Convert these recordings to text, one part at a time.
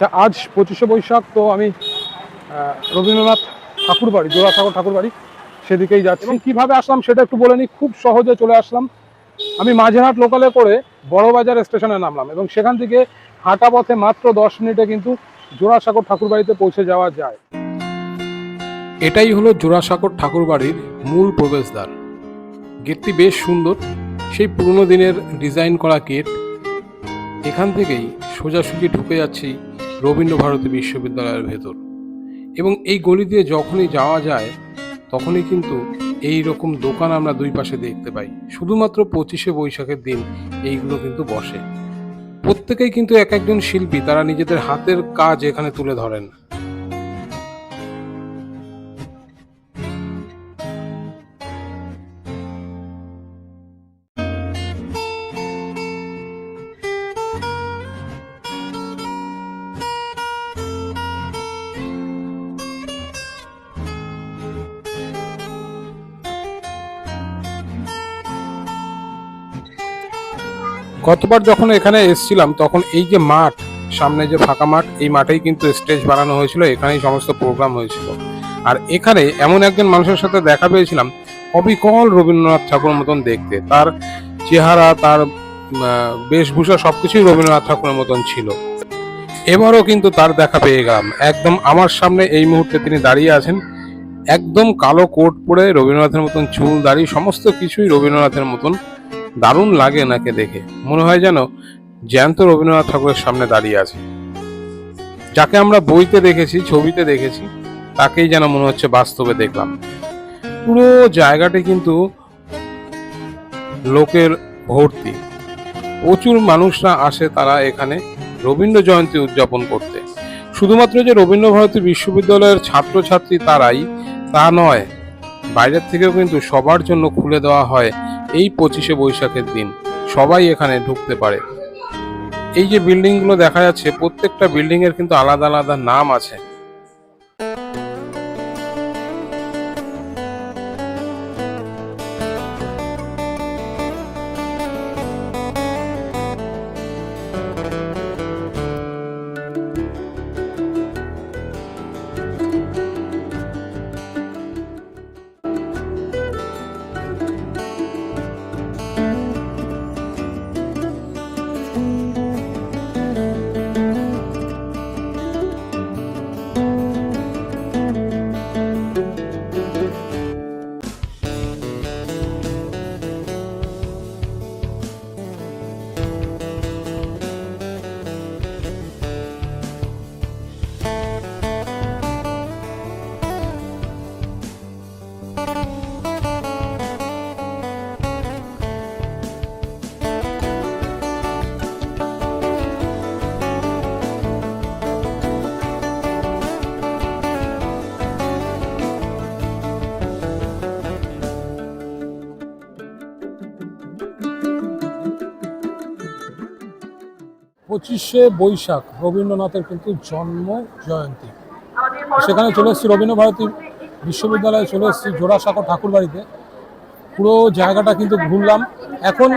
আচ্ছা আজ পঁচিশে বৈশাখ তো আমি রবীন্দ্রনাথ ঠাকুরবাড়ি জোড়াসাগর ঠাকুরবাড়ি সেদিকেই যাচ্ছি। এবং কীভাবে আসলাম সেটা একটু বলে নিই খুব সহজে চলে আসলাম। আমি মাঝেরহাট লোকালে করে বড়বাজার স্টেশনে নামলাম এবং সেখান থেকে হাঁটা পথে মাত্র দশ মিনিটে কিন্তু জোড়াসাগর ঠাকুরবাড়িতে পৌঁছে যাওয়া যায়। এটাই হলো জোড়াসাগর ঠাকুরবাড়ির মূল প্রবেশদ্বার। গেটটি বেশ সুন্দর সেই পুরনো দিনের ডিজাইন করা গেট। এখান থেকেই সোজাসুজি ঢুকে যাচ্ছি রবীন্দ্র ভারতী বিশ্ববিদ্যালয়ের ভেতর। এবং এই গলি দিয়ে যখনই যাওয়া যায়, তখনই কিন্তু এই রকম দোকান আমরা দুই পাশে দেখতে পাই। শুধুমাত্র পঁচিশে বৈশাখের দিন এইগুলো কিন্তু বসে। প্রত্যেকেই কিন্তু এক একজন শিল্পী, তারা নিজেদের হাতের কাজ এখানে তুলে ধরেন। গতবার যখন এখানে এসেছিলাম, তখন এই যে মাঠ, সামনে যে ফাঁকা মাঠ, এই মাঠেই কিন্তু স্টেজ বানানো হয়েছিল, এখানেই সমস্ত প্রোগ্রাম হয়েছিল। আর এখানে এমন একজন মানুষের সাথে দেখা পেয়েছিলাম, অবিকল রবীন্দ্রনাথ ঠাকুরের মতন দেখতে। তার চেহারা, তার বেশভূষা সবকিছুই রবীন্দ্রনাথ ঠাকুরের মতন ছিল। এবারও কিন্তু তার দেখা পেয়ে গেলাম। একদম আমার সামনে এই মুহূর্তে তিনি দাঁড়িয়ে আছেন। একদম কালো কোট পরে রবীন্দ্রনাথের মতন চুল, দাড়ি, সমস্ত কিছুই রবীন্দ্রনাথের মতন। দারুণ লাগে নাকে দেখে। মনে হয় যেন জ্যান্ত রবীন্দ্রনাথ ঠাকুরের সামনে দাঁড়িয়ে আছে। যাকে আমরা বইতে দেখেছি, ছবিতে দেখেছি, তাকেই যেন মনে হচ্ছে বাস্তবে দেখলাম। পুরো জায়গাটি কিন্তু লোকের ভর্তি। প্রচুর মানুষরা আসে তারা এখানে রবীন্দ্র জয়ন্তী উদযাপন করতে। শুধুমাত্র যে রবীন্দ্র ভারতী বিশ্ববিদ্যালয়ের ছাত্রছাত্রী তারাই, তা নয় বাইরের থেকেও কিন্তু সবার জন্য খুলে দেওয়া হয় এই পঁচিশে বৈশাখের দিন। সবাই এখানে ঢুকতে পারে। এই যে বিল্ডিংগুলো দেখা যাচ্ছে, প্রত্যেকটা বিল্ডিংয়ের কিন্তু আলাদা আলাদা নাম আছে। পঁচিশে বৈশাখ রবীন্দ্রনাথের কিন্তু জন্ম জয়ন্তী। সেখানে চলে এসেছি রবীন্দ্রভারতী বিশ্ববিদ্যালয়ে, চলে এসেছি জোড়াসাঁকো ঠাকুরবাড়িতে পুরো জায়গাটা কিন্তু ঘুরলাম। এখন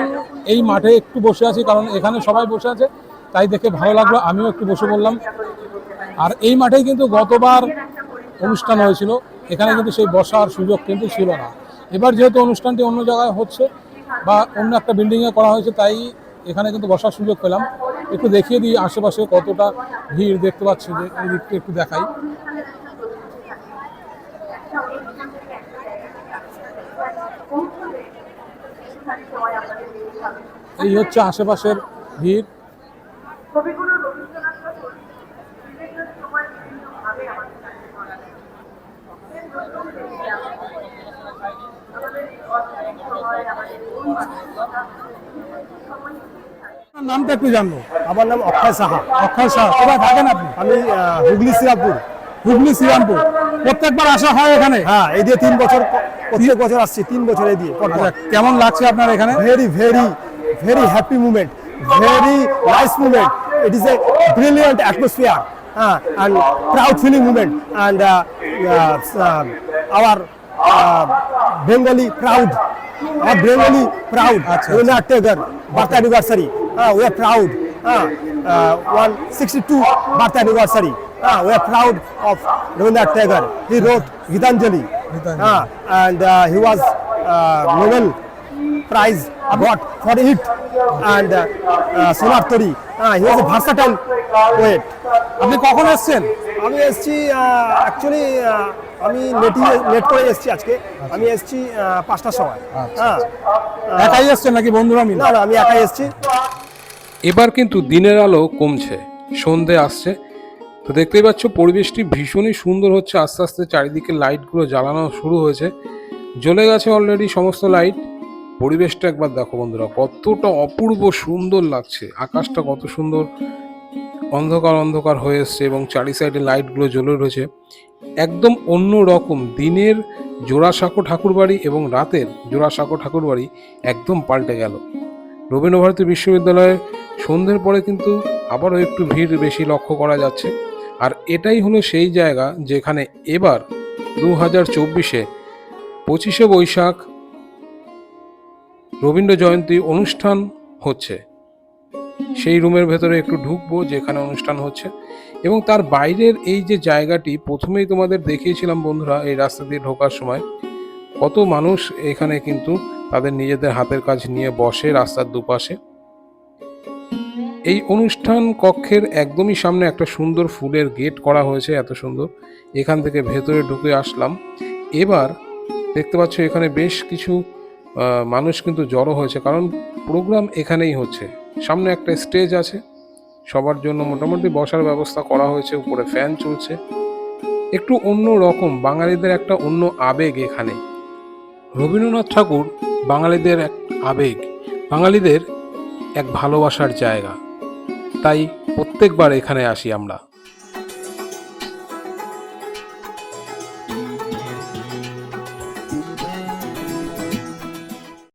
এই মাঠে একটু বসে আছি, কারণ এখানে সবাই বসে আছে, তাই দেখে ভালো লাগল, আমিও একটু বসে বললাম আর এই মাঠেই কিন্তু গতবার অনুষ্ঠান হয়েছিল। এখানে কিন্তু সেই বসার সুযোগ কিন্তু ছিল না। এবার যেহেতু অনুষ্ঠানটি অন্য জায়গায় হচ্ছে বা অন্য একটা বিল্ডিংয়ে করা হয়েছে, তাই এখানে কিন্তু বসার সুযোগ পেলাম। একটু দেখিয়ে দিই আশেপাশে কতটা ভিড় দেখতে পাচ্ছি, যে এই দিকটা একটু দেখাই। এই হচ্ছে আশেপাশের ভিড়। আমাদের নামটা একটু জানব। আমার নাম অক্ষয় সাহা। অক্ষয় শাহ কোথায় থাকেন আপনি? আমি হুগলি শ্রীরামপুর। হুগলি শ্রীরামপুর। প্রত্যেকবার আসা হয় এখানে? হ্যাঁ এই দিয়ে তিন বছর প্রত্যেক বছর আসছি তিন বছর এই দিয়ে আচ্ছা, কেমন লাগছে আপনার এখানে? Very very very happy moment very nice moment it is a brilliant atmosphere হ্যাঁ and proud feeling moment and our Bengali proud our Bengali proud. আচ্ছা, Revinath Tagore, birth anniversary. Uh, we are proud. uh, uh, 162 birth anniversary. Uh, we are proud of Rabindranath Tagore. He wrote Gitanjali, Gitanjali. uh, and uh, he was uh, Nobel Prize got for it, and uh, uh, Sonar Tori. Uh, he was a versatile poet. আপনি কখন এসছেন আমি এসছি actually আমি নেটি net করে এসছি আজকে আমি এসছি পাঁচটার সময় হ্যাঁ একাই এসছেন নাকি বন্ধুরা মিলে না না আমি একাই এসছি এবার কিন্তু দিনের আলো কমছে, সন্ধে আসছে। তো দেখতেই পাচ্ছ, পরিবেশটি ভীষণই সুন্দর হচ্ছে, আস্তে আস্তে চারিদিকে লাইটগুলো জ্বালানো শুরু হয়েছে। জ্বলে গেছে অলরেডি সমস্ত লাইট। পরিবেশটা একবার দেখো বন্ধুরা, কতটা অপূর্ব সুন্দর লাগছে। আকাশটা কত সুন্দর, অন্ধকার অন্ধকার হয়ে এসছে এবং চারি সাইডে লাইটগুলো জ্বলে রয়েছে একদম অন্য রকম দিনের জোড়াসাঁকো ঠাকুরবাড়ি এবং রাতের জোড়াসাঁকো ঠাকুরবাড়ি একদম পাল্টে গেল। রবীন্দ্রভারতী বিশ্ববিদ্যালয়ে সন্ধ্যের পরে কিন্তু আবারও একটু ভিড় বেশি লক্ষ্য করা যাচ্ছে। আর এটাই হলো সেই জায়গা যেখানে এবার দু হাজার চব্বিশে পঁচিশে বৈশাখ রবীন্দ্র জয়ন্তী অনুষ্ঠান হচ্ছে। সেই রুমের ভেতরে একটু ঢুকবো যেখানে অনুষ্ঠান হচ্ছে। এবং তার বাইরের এই যে জায়গাটি, প্রথমেই তোমাদের দেখিয়েছিলাম বন্ধুরা এই রাস্তা দিয়ে ঢোকার সময়, কত মানুষ এখানে কিন্তু তাদের নিজেদের হাতের কাজ নিয়ে বসে রাস্তার দুপাশে। এই অনুষ্ঠান কক্ষের একদমই সামনে একটা সুন্দর ফুলের গেট করা হয়েছে, এত সুন্দর। এখান থেকে ভেতরে ঢুকে আসলাম। এবার দেখতে পাচ্ছ এখানে বেশ কিছু মানুষ কিন্তু জড়ো হয়েছে, কারণ প্রোগ্রাম এখানেই হচ্ছে। সামনে একটা স্টেজ আছে, সবার জন্য মোটামুটি বসার ব্যবস্থা করা হয়েছে, উপরে ফ্যান চলছে। একটু অন্য রকম, বাঙালিদের একটা অন্য আবেগ এখানে। রবীন্দ্রনাথ ঠাকুর বাঙালিদের এক আবেগ, বাঙালিদের এক ভালোবাসার জায়গা। তাই প্রত্যেকবার এখানে আসি আমরা।